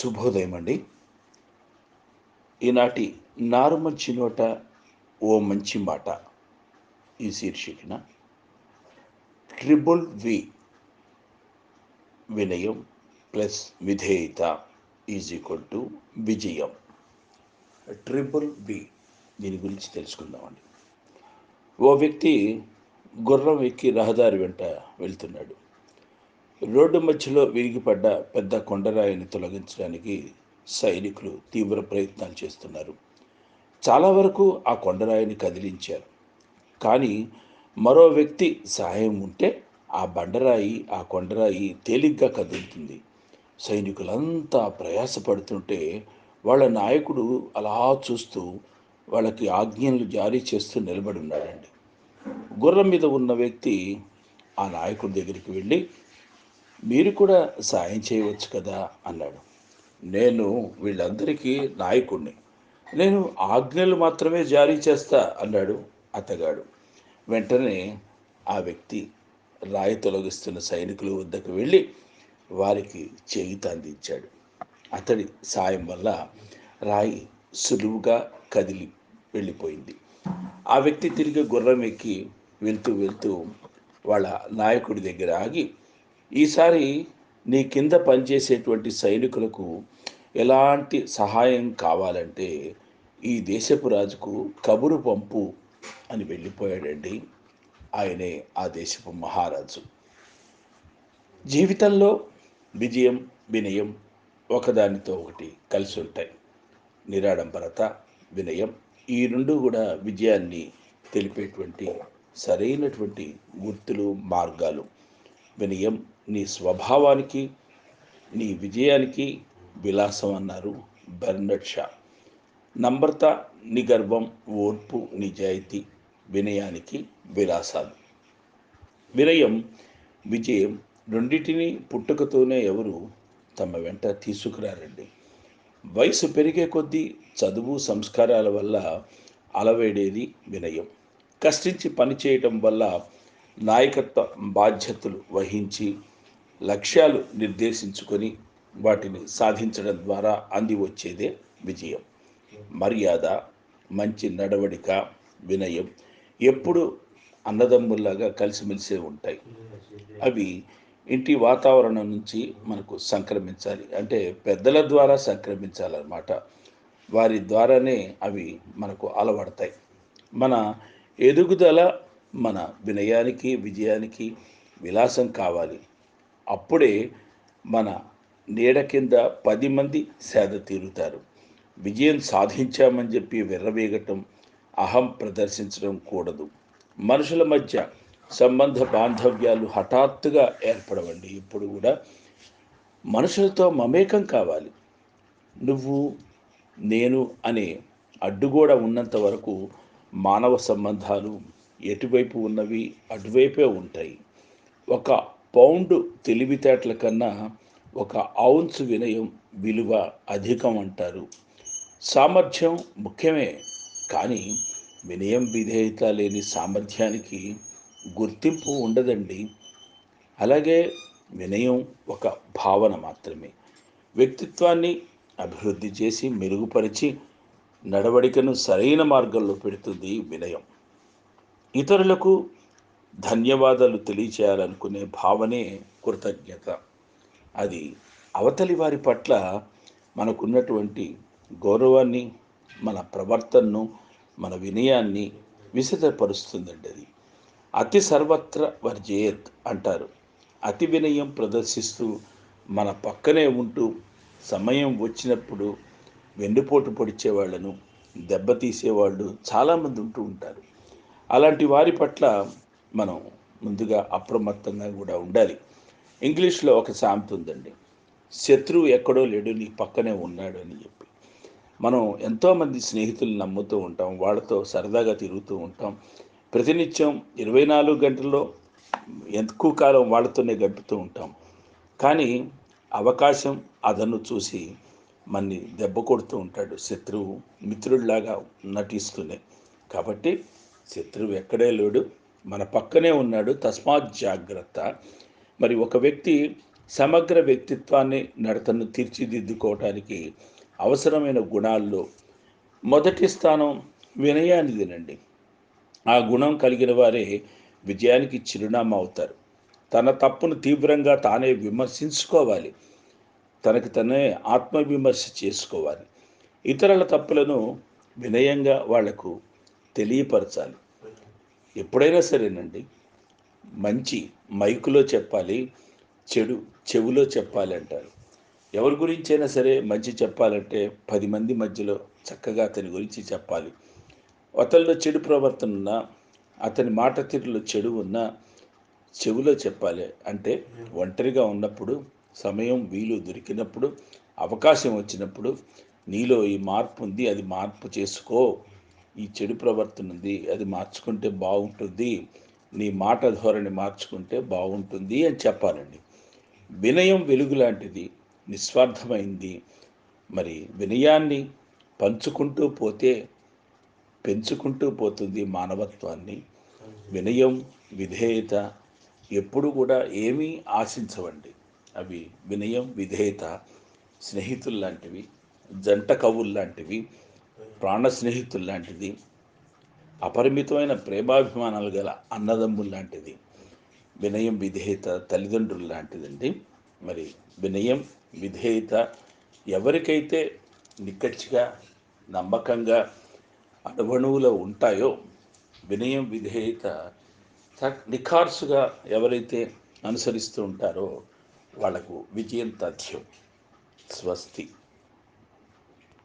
శుభోదయం అండి ఈనాటి నారు మంచి నోట ఓ మంచి మాట ఈ శీర్షికన. ట్రిబుల్ వి వినయం ప్లస్ విధేయత ఈజ్ ఈక్వల్ టు విజయం. ట్రిబుల్ బి దీని గురించి తెలుసుకుందామండి. ఓ వ్యక్తి గుర్రం ఎక్కి రహదారి వెంట వెళ్తున్నాడు. రోడ్డు మధ్యలో విరిగిపడ్డ పెద్ద కొండరాయిని తొలగించడానికి సైనికులు తీవ్ర ప్రయత్నాలు చేస్తున్నారు. చాలా వరకు ఆ కొండరాయిని కదిలించారు. కానీ మరో వ్యక్తి సహాయం ఉంటే ఆ బండరాయి ఆ కొండరాయి తేలిగ్గా కదులుతుంది. సైనికులంతా ప్రయాసపడుతుంటే వాళ్ళ నాయకుడు అలా చూస్తూ వాళ్ళకి ఆజ్ఞలు జారీ చేస్తూ నిలబడి ఉన్నాడండి. గుర్రం మీద ఉన్న వ్యక్తి ఆ నాయకుడి దగ్గరికి వెళ్ళి మీరు కూడా సాయం చేయవచ్చు కదా అన్నాడు. నేను వీళ్ళందరికీ నాయకుడిని నేను ఆజ్ఞలు మాత్రమే జారీ చేస్తా అన్నాడు అతగాడు వెంటనే ఆ వ్యక్తి రాయి తొలగిస్తున్న సైనికుల వద్దకు వెళ్ళి వారికి చేయిత అందించాడు అతడి సాయం వల్ల రాయి సులువుగా కదిలి వెళ్ళిపోయింది. ఆ వ్యక్తి తిరిగి గుర్రం ఎక్కి వెళ్తూ వెళ్తూ వాళ్ళ నాయకుడి దగ్గర ఆగి ఈసారి నీ కింద పనిచేసేటువంటి సైనికులకు ఎలాంటి సహాయం కావాలంటే ఈ దేశపు రాజుకు కబురు పంపు అని వెళ్ళిపోయాడండి. ఆయనే ఆ దేశపు మహారాజు. జీవితంలో విజయం వినయం ఒకదానితో ఒకటి కలిసి ఉంటాయి. నిరాడంబరత వినయం ఈ రెండు కూడా విజయాన్ని తెలిపేటువంటి సరైనటువంటి గుర్తులు మార్గాలు. వినయం. నీ స్వభావానికి నీ విజయానికి విలాసం అన్నారు బెర్నడ్ షా. నంబర్త నిగర్వం ఓర్పు నిజాయితీ వినయానికి విలాసాలు. వినయం విజయం రెండింటిని పుట్టుకతోనే ఎవరు తమ వెంట తీసుకురారండి. వయసు పెరిగే కొద్దీ చదువు సంస్కారాల వల్ల అలవేడేది వినయం. కష్టించి పనిచేయటం వల్ల నాయకత్వ బాధ్యతలు వహించి లక్ష్యాలు నిర్దేశించుకొని వాటిని సాధించడం ద్వారా అంది వచ్చేదే విజయం. మర్యాద మంచి నడవడిక వినయం ఎప్పుడు అన్నదమ్ముల్లాగా కలిసిమెలిసే ఉంటాయి. అవి ఇంటి వాతావరణం నుంచి మనకు సంక్రమించాలి. అంటే పెద్దల ద్వారా సంక్రమించాలన్నమాట. వారి ద్వారానే అవి మనకు అలవడతాయి. మన ఎదుగుదల మన వినయానికి విజయానికి విలాసం కావాలి. అప్పుడే మన నీడ కింద పది మంది సేద తీరుతారు. విజయం సాధించామని చెప్పి విర్రవేగటం అహం ప్రదర్శించడం కూడదు. మనుషుల మధ్య సంబంధ బాంధవ్యాలు హఠాత్తుగా ఏర్పడవండి. ఇప్పుడు కూడా మనుషులతో మమేకం కావాలి. నువ్వు నేను అనే అడ్డుగోడ ఉన్నంత వరకు మానవ సంబంధాలు ఎటువైపు ఉన్నవి అటువైపే ఉంటాయి. ఒక పౌండ్ తెలివితేటల కన్నా ఒక ఔన్స్ వినయం విలువ అధికం అంటారు. సామర్థ్యం ముఖ్యమే కానీ వినయం విధేయత లేని సామర్థ్యానికి గుర్తింపు ఉండదండి. అలాగే వినయం ఒక భావన మాత్రమే. వ్యక్తిత్వాన్ని అభివృద్ధి చేసి మెరుగుపరిచి నడవడికను సరైన మార్గంలో పెడుతుంది వినయం. ఇతరులకు ధన్యవాదాలు తెలియచేయాలనుకునే భావనే కృతజ్ఞత. అది అవతలి వారి పట్ల మనకున్నటువంటి గౌరవాన్ని మన ప్రవర్తనను మన వినయాన్ని విసిదపరుస్తుందండి అది. అతి సర్వత్ర వర్జేత్ అంటారు. అతి వినయం ప్రదర్శిస్తూ మన పక్కనే ఉంటూ సమయం వచ్చినప్పుడు వెన్నుపోటు పొడిచే వాళ్ళను దెబ్బతీసేవాళ్ళు చాలామంది ఉంటూ ఉంటారు. అలాంటి వారి పట్ల మనం ముందుగా అప్రమత్తంగా కూడా ఉండాలి. ఇంగ్లీష్లో ఒక సామెత ఉందండి. శత్రువు ఎక్కడో లేడు నీ పక్కనే ఉన్నాడు అని చెప్పి. మనం ఎంతోమంది స్నేహితులు నమ్ముతూ ఉంటాం వాళ్ళతో సరదాగా తిరుగుతూ ఉంటాం. ప్రతినిత్యం ఇరవై నాలుగు గంటల్లో ఎక్కువ కాలం వాళ్ళతోనే గడుపుతూ ఉంటాం. కానీ అవకాశం అదను చూసి మన్ని దెబ్బ కొడుతూ ఉంటాడు శత్రువు మిత్రుడిలాగా నటిస్తూనే. కాబట్టి శత్రువు ఎక్కడే లేడు మన పక్కనే ఉన్నాడు. తస్మాత్ జాగ్రత్త. మరి ఒక వ్యక్తి సమగ్ర వ్యక్తిత్వాన్ని నడతను తీర్చిదిద్దుకోవటానికి అవసరమైన గుణాల్లో మొదటి స్థానం వినయానిదేనండి ఆ గుణం కలిగిన వారే విజయానికి చిరునామా అవుతారు. తన తప్పును తీవ్రంగా తానే విమర్శించుకోవాలి. తనకు తనే ఆత్మవిమర్శ చేసుకోవాలి. ఇతరుల తప్పులను వినయంగా వాళ్ళకు తెలియపరచాలి. ఎప్పుడైనా సరేనండి మంచి మైకులో చెప్పాలి చెడు చెవులో చెప్పాలి అంటారు. ఎవరి గురించి అయినా సరే మంచి చెప్పాలంటే పది మంది మధ్యలో చక్కగా అతని గురించి చెప్పాలి. అతనిలో చెడు ప్రవర్తన ఉన్నా అతని మాట తీరులో చెడు ఉన్నా చెవిలో చెప్పాలి. అంటే ఒంటరిగా ఉన్నప్పుడు సమయం వీలు దొరికినప్పుడు అవకాశం వచ్చినప్పుడు నీలో ఈ మార్పు ఉంది అది మార్పు చేసుకో ఈ చెడు ప్రవర్తన ఉంది అది మార్చుకుంటే బాగుంటుంది. నీ మాట ధోరణి మార్చుకుంటే బాగుంటుంది అని చెప్పాలండి. వినయం వెలుగు లాంటిది నిస్వార్థమైంది. మరి వినయాన్ని పంచుకుంటూ పోతే పెంచుకుంటూ పోతుంది మానవత్వాన్ని. వినయం విధేయత ఎప్పుడు కూడా ఏమీ ఆశించవండి. అవి వినయం విధేయత స్నేహితులు లాంటివి జంట కవులు లాంటివి ప్రాణ స్నేహితులు లాంటిది అపరిమితమైన ప్రేమాభిమానాలు గల అన్నదమ్ములు లాంటిది వినయం విధేయత తల్లిదండ్రులు లాంటిదండి. మరి వినయం విధేయత ఎవరికైతే నిక్కచ్చిగా నమ్మకంగా అణువణువులో ఉంటాయో వినయం విధేయత నిఖార్సుగా ఎవరైతే అనుసరిస్తూ ఉంటారో వాళ్ళకు విజయం తథ్యం స్వస్తి.